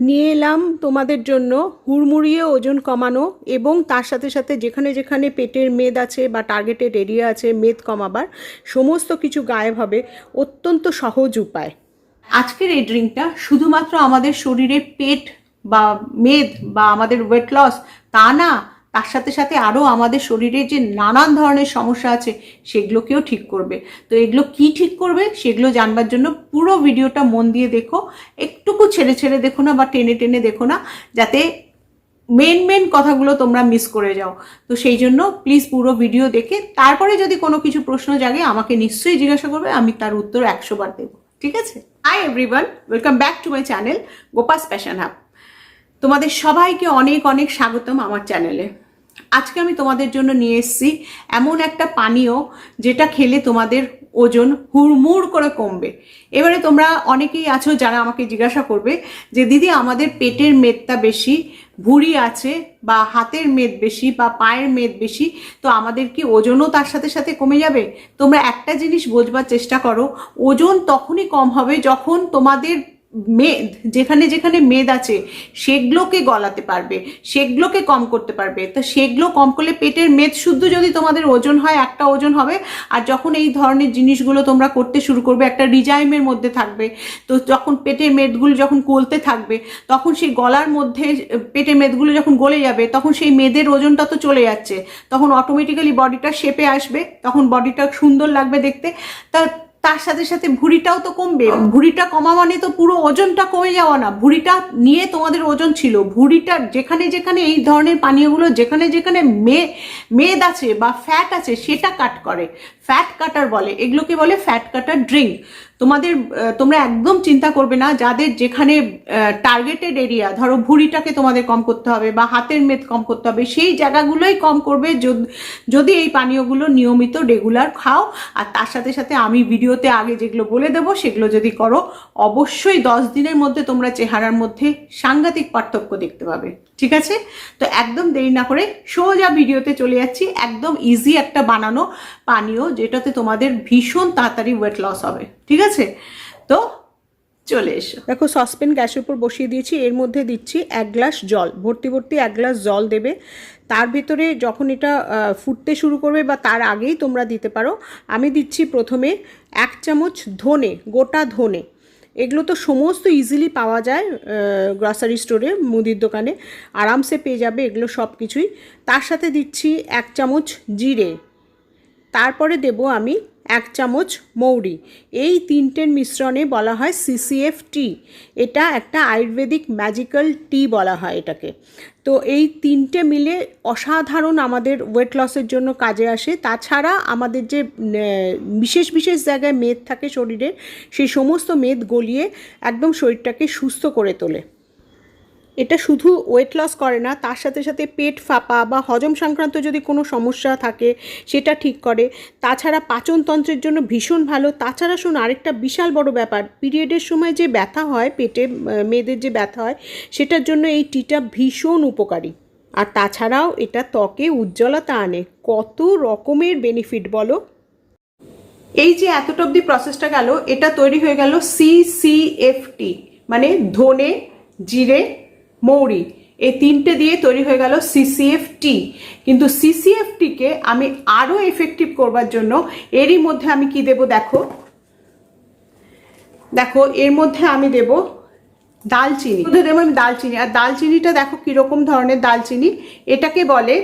নিয়ে এলাম তোমাদের জন্য। হুড়মুড়িয়ে ওজন কমানো এবং তার সাথে সাথে যেখানে যেখানে পেটের মেদ আছে বা টার্গেটেড এরিয়া আছে, মেদ কমাবার সমস্ত কিছু গায়েব হবে। অত্যন্ত সহজ উপায়। আজকের এই ড্রিঙ্কটা শুধুমাত্র আমাদের শরীরে পেট বা মেদ বা আমাদের ওয়েট লস তা না তার সাথে সাথে আরও আমাদের শরীরে যে নানান ধরনের সমস্যা আছে, সেগুলোকেও ঠিক করবে। তো এগুলো কি ঠিক করবে, সেগুলো জানবার জন্য পুরো ভিডিওটা মন দিয়ে দেখো। একটুকু ছেড়ে ছেড়ে দেখো না বা টেনে টেনে দেখো না, যাতে মেন মেন কথাগুলো তোমরা মিস করে যাও। তো সেই জন্য প্লিজ পুরো ভিডিও দেখে, তারপরে যদি কোনো কিছু প্রশ্ন জাগে, আমাকে নিশ্চয়ই জিজ্ঞাসা করবে, আমি তার উত্তর একশো বার দেবো। ঠিক আছে? Hi everyone welcome back to my channel Gopa's passion hub তোমাদের সবাইকে অনেক অনেক স্বাগতম আমার চ্যানেলে আজকে আমি তোমাদের জন্য নিয়ে এসেছি এমন একটা পানীয় যেটা খেলে তোমাদের ওজন হুড়মুড় করে কমবে। এবারে তোমরা অনেকেই আছো যারা আমাকে জিজ্ঞাসা করবে যে, দিদি, আমাদের পেটের মেদটা বেশি, ভুঁড়ি আছে বা হাতের মেদ বেশি বা পায়ের মেদ বেশি, তো আমাদের কি ওজনও তার সাথে সাথে কমে যাবে? তোমরা একটা জিনিস বোঝবার চেষ্টা করো, ওজন তখনই কম হবে যখন তোমাদের মেদ, যেখানে যেখানে মেদ আছে, সেগুলোকে গলাতে পারবে, সেগুলোকে কম করতে পারবে। তো সেগুলো কম করলে পেটের মেদ শুদ্ধ যদি তোমাদের ওজন হয়, একটা ওজন হবে, আর যখন এই ধরনের জিনিসগুলো তোমরা করতে শুরু করবে, একটা রিজাইমের মধ্যে থাকবে, তো যখন পেটের মেদগুলো যখন গলতে থাকবে, তখন সেই গলার মধ্যে, পেটের মেদগুলো যখন গলে যাবে, তখন সেই মেদের ওজনটা তো চলে যাচ্ছে। তখন অটোমেটিক্যালি বডিটা শেপে আসবে, তখন বডিটা সুন্দর লাগবে দেখতে। তা তার সাথে সাথে ভুঁড়িটাও তো কমবে। ভুঁড়িটা কমা মানে তো পুরো ওজনটা কমে যাওয়া না। ভুঁড়িটা নিয়ে তোমাদের ওজন ছিল। ভুঁড়িটা যেখানে যেখানে এই ধরনের পানীয়গুলো যেখানে যেখানে মে মেদ আছে বা ফ্যাট আছে সেটা কাট করে। ফ্যাট কাটার বলে। এগুলোকে বলে ফ্যাট কাটার ড্রিঙ্ক তোমাদের তোমরা একদম চিন্তা করবে না, যাদের যেখানে টার্গেটেড এরিয়া ধরো ভুঁড়িটাকে তোমাদের কম করতে হবে বা হাতের মেদ কম করতে হবে, সেই জায়গাগুলোই কম করবে যদি- এই পানীয়গুলো নিয়মিত রেগুলার খাও। আর তার সাথে সাথে আমি ভিডিওতে আগে যেগুলো বলে দেবো, সেগুলো যদি করো, অবশ্যই দশ দিনের মধ্যে তোমরা চেহারার মধ্যে সাংঘাতিক পার্থক্য দেখতে পাবে। ঠিক আছে? তো একদম দেরি না করে সোজা ভিডিওতে চলে যাচ্ছি। একদম ইজি একটা বানানো পানীয় যেটাতে তোমাদের ভীষণ তাড়াতাড়ি ওয়েট লস হবে, ঠিক আছে? তো চলে এসো। দেখো সসপ্যান গ্যাসের উপর বসিয়ে দিয়েছি, এর মধ্যে দিচ্ছি এক গ্লাস জল, ভর্তি ভর্তি এক গ্লাস জল দেবে। তার ভিতরে যখন এটা ফুটতে শুরু করবে বা তার আগেই তোমরা দিতে পারো, আমি দিচ্ছি প্রথমে এক চামচ ধনে, গোটা ধনে। এগুলো তো সমস্ত ইজিলি পাওয়া যায় গ্রসারি স্টোরে মুদির দোকানে। আরামসে পেয়ে যাবে এগুলো সব কিছুই তার সাথে দিচ্ছি এক চামচ জিরে। তারপরে দেব আমি এক চামচ মৌরি। এই তিনটের মিশ্রণে বলা হয় সিসিএফ টি এটা একটা আয়ুর্বেদিক ম্যাজিক্যাল টি বলা হয় এটাকে। তো এই তিনটে মিলে অসাধারণ আমাদের ওয়েট লসের জন্য কাজে আসে। তাছাড়া আমাদের যে বিশেষ বিশেষ জায়গায় মেদ থাকে শরীরে, সেই সমস্ত মেদ গলিয়ে একদম শরীরটাকে সুস্থ করে তোলে। এটা শুধু ওয়েট লস করে না, তার সাথে সাথে পেট ফাঁপা বা হজম সংক্রান্ত যদি কোনো সমস্যা থাকে, সেটা ঠিক করে। তাছাড়া পাচনতন্ত্রের জন্য ভীষণ ভালো। তাছাড়া শুন আরেকটা বিশাল বড় ব্যাপার। পিরিয়ডের সময় যে ব্যথা হয়, পেটে মেয়েদের যে ব্যথা হয়, সেটার জন্য এই টিটা ভীষণ উপকারী। আর তাছাড়াও এটা ত্বকে উজ্জ্বলতা আনে। কত রকমের বেনিফিট বলো? এই যে এতটা অবধি প্রসেসটা গেল, এটা তৈরি হয়ে গেল সিসিএফটি মানে ধনে, জিরে মৌরি। এই তিনটে দিয়ে তৈরি হয়ে গেল সিসিএফ টি কিন্তু সিসিএফ টিকে আমি আরও এফেক্টিভ করবার জন্য এরই মধ্যে আমি কি দেব দেখো? দেখো, এর মধ্যে আমি দেব দালচিনি। মধ্যে দেবো আমি দালচিনি। আর দালচিনিটা দেখো কীরকম ধরনের দালচিনি। এটাকে বলে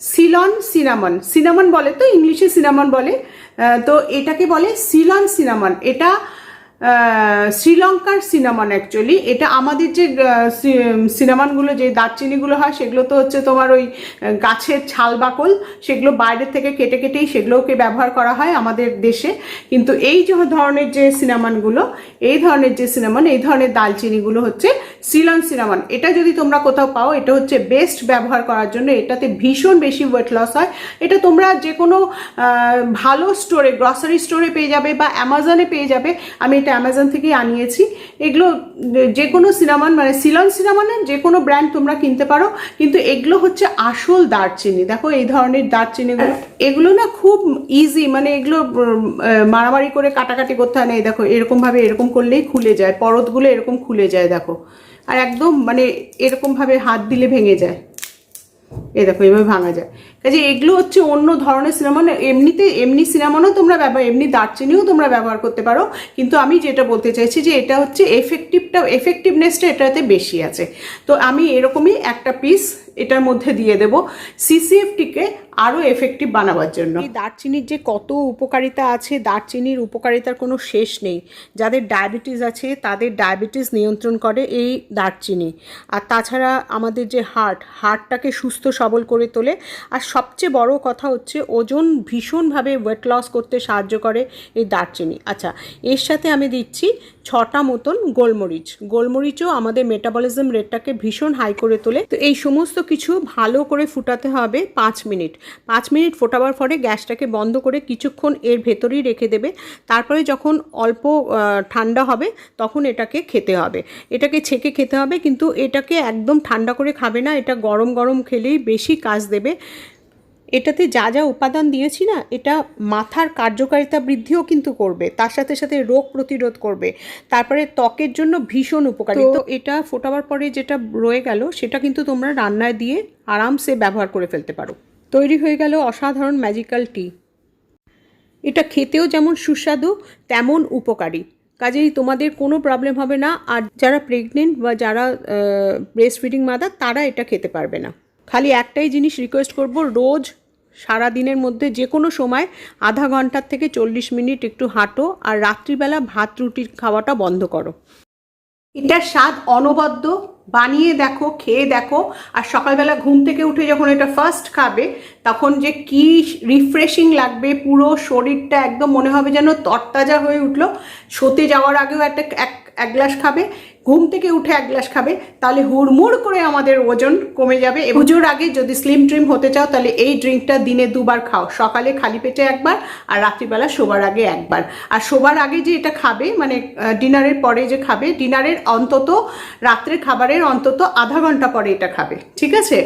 সিলন সিনামন। সিনামন বলে তো, ইংলিশে সিনামন বলে। তো এটাকে বলে সিলন সিনামন। এটা শ্রীলঙ্কার সিনামন অ্যাকচুয়ালি এটা আমাদের যে সিনামনগুলো যে দারচিনিগুলো হয়, সেগুলো তো হচ্ছে তোমার ওই গাছের ছাল বাকল। সেগুলো বাইরের থেকে কেটে কেটেই সেগুলোকে ব্যবহার করা হয় আমাদের দেশে। কিন্তু এই যে ধরনের যে সিনামনগুলো এই ধরনের যে সিনামন এই ধরনের দালচিনিগুলো হচ্ছে সিলন সিনামন এটা যদি তোমরা কোথাও পাও, এটা হচ্ছে বেস্ট ব্যবহার করার জন্য। এটাতে ভীষণ বেশি ওয়েট লস হয়। এটা তোমরা যে কোনো ভালো স্টোরে গ্রসারি স্টোরে পেয়ে যাবে বা অ্যামাজনে পেয়ে যাবে। আমি এটা অ্যামাজন থেকেই আনিয়েছি। এগুলো, যে কোনো সিনামন মানে সিলন সিনামনের যে কোনো ব্র্যান্ড তোমরা কিনতে পারো। কিন্তু এগুলো হচ্ছে আসল দারচিনি। দেখো এই ধরনের দারচিনিগুলো। এগুলো না খুব ইজি মানে এগুলো মারামারি করে কাটাকাটি করতে হয় না। এই দেখো, এরকমভাবে এরকম করলেই খুলে যায়। পরতগুলো এরকম খুলে যায়, দেখো। আর একদম মানে এরকমভাবে হাত দিলে ভেঙে যায়। এই দেখো, এভাবে ভাঙা যায়। কাজে এগুলো হচ্ছে অন্য ধরনের সিনেমা এমনিতে, এমনি সিনেমানও তোমরা ব্যবহার এমনি দারচিনিও তোমরা ব্যবহার করতে পারো। কিন্তু আমি যেটা বলতে চাইছি যে এটা হচ্ছে এফেক্টিভটা এফেক্টিভনেসটা এটাতে বেশি আছে। তো আমি এরকমই একটা পিস এটার মধ্যে দিয়ে দেব। সিসিএফটিকে আরও এফেক্টিভ বানাবার জন্য। এই দারচিনির যে কত উপকারিতা আছে দারচিনির উপকারিতার কোনো শেষ নেই। যাদের ডায়াবেটিস আছে, তাদের ডায়াবেটিস নিয়ন্ত্রণ করে এই দারচিনি আর তাছাড়া আমাদের যে হার্ট হার্টটাকে সুস্থ সবল করে তোলে। আর সবচেয়ে বড় কথা হচ্ছে ওজন ভীষণভাবে ওয়েট লস করতে সাহায্য করে এই দারচিনি। আচ্ছা এর সাথে আমি দিচ্ছি ছটা মতন গোলমরিচ। গোলমরিচও আমাদের মেটাবলিজম রেটটাকে ভীষণ হাই করে তোলে। তো এই সমস্ত কিছু ভালো করে ফুটাতে হবে পাঁচ মিনিট। পাঁচ মিনিট ফোটাবার পরে গ্যাসটাকে বন্ধ করে কিছুক্ষণ এর ভেতরেই রেখে দেবে। তারপরে যখন অল্প ঠান্ডা হবে তখন এটাকে খেতে হবে। এটাকে ছেঁকে খেতে হবে, কিন্তু এটাকে একদম ঠান্ডা করে খাবে না। এটা গরম গরম খেলেই বেশি কাজ দেবে। এটাতে যা যা উপাদান দিয়েছি না এটা মাথার কার্যকারিতা বৃদ্ধিও কিন্তু করবে তার সাথে সাথে রোগ প্রতিরোধ করবে তারপরে ত্বকের জন্য ভীষণ উপকারী। তো এটা ফোটাবার পরে যেটা রয়ে গেল সেটা কিন্তু তোমরা রান্নায় দিয়ে আরামসে ব্যবহার করে ফেলতে পারো। তৈরি হয়ে গেল অসাধারণ ম্যাজিক্যাল টি এটা খেতেও যেমন সুস্বাদু তেমন উপকারী। কাজেই তোমাদের কোনো প্রবলেম হবে না আর যারা প্রেগনেন্ট বা যারা ব্রেস্ট ফিডিং মাদার তারা এটা খেতে পারবে না। খালি একটাই জিনিস রিকোয়েস্ট করব, রোজ সারা দিনের মধ্যে যে কোনো সময় আধা ঘণ্টার থেকে চল্লিশ মিনিট একটু হাঁটো আর রাত্রিবেলা ভাত রুটি খাওয়াটা বন্ধ করো। এটার স্বাদ অনবদ্য। বানিয়ে দেখো, খেয়ে দেখো আর সকালবেলা ঘুম থেকে উঠে যখন এটা ফার্স্ট খাবে, তখন যে কি রিফ্রেশিং লাগবে, পুরো শরীরটা একদম মনে হবে যেন তরতাজা হয়ে উঠল। শোতে যাওয়ার আগেও একটা এক এক গ্লাস খাবে ঘুম থেকে উঠে এক গ্লাস খাবে, তাহলে হুড়মুড় করে আমাদের ওজন কমে যাবে পুজোর আগে যদি স্লিম ট্রিম হতে চাও, তাহলে এই ড্রিঙ্কটা দিনে দুবার খাও। সকালে খালি পেটে একবার আর রাত্রিবেলা শোবার আগে একবার। আর শোবার আগে যে এটা খাবে মানে ডিনারের পরে যে খাবে ডিনারের অন্তত, রাত্রে খাবারের অন্তত আধা ঘণ্টা পরে এটা খাবে, ঠিক আছে?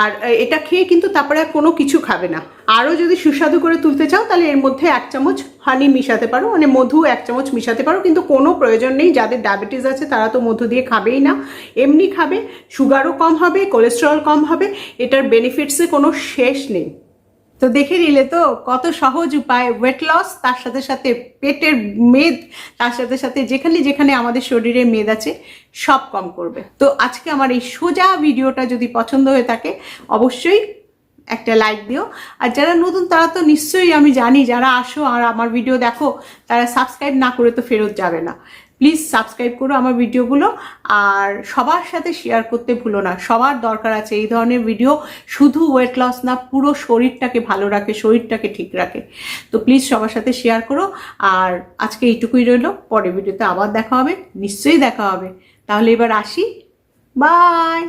আর এটা খেয়ে কিন্তু তারপরে কোনো কিছু খাবে না। আরও যদি সুস্বাদু করে তুলতে চাও, তাহলে এর মধ্যে এক চামচ হানি মিশাতে পারো মানে মধু এক চামচ মিশাতে পারো, কিন্তু কোনো প্রয়োজন নেই, যাদের ডায়াবেটিস আছে, তারা তো মধু দিয়ে খাবেই না। এমনি খাবে সুগারও কম হবে কোলেস্টেরল কম হবে, এটার বেনিফিটসে কোনো শেষ নেই। তো দেখে নিলে তো কত সহজ উপায় ওয়েট লস তার সাথে সাথে পেটের মেদ, তার সাথে সাথে যেখানে যেখানে আমাদের শরীরে মেদ আছে, সব কম করবে। তো আজকে আমার এই সোজা ভিডিওটা যদি পছন্দ হয়ে থাকে, অবশ্যই একটা লাইক দিও। আর যারা নতুন, তারা তো নিশ্চয়ই আমি জানি, যারা আসো আর আমার ভিডিও দেখো, তারা সাবস্ক্রাইব না করে তো ফেরত যাবে না। প্লিজ সাবস্ক্রাইব করো আমার ভিডিওগুলো আর সবার সাথে শেয়ার করতে ভুলো না। সবার দরকার আছে এই ধরনের ভিডিও শুধু ওয়েট লস না, পুরো শরীরটাকে ভালো রাখে, শরীরটাকে ঠিক রাখে। তো প্লিজ সবার সাথে শেয়ার করো। আর আজকে এইটুকুই রইল। পরের ভিডিওতে আবার দেখা হবে। নিশ্চয়ই দেখা হবে। তাহলে এবার আসি। বাই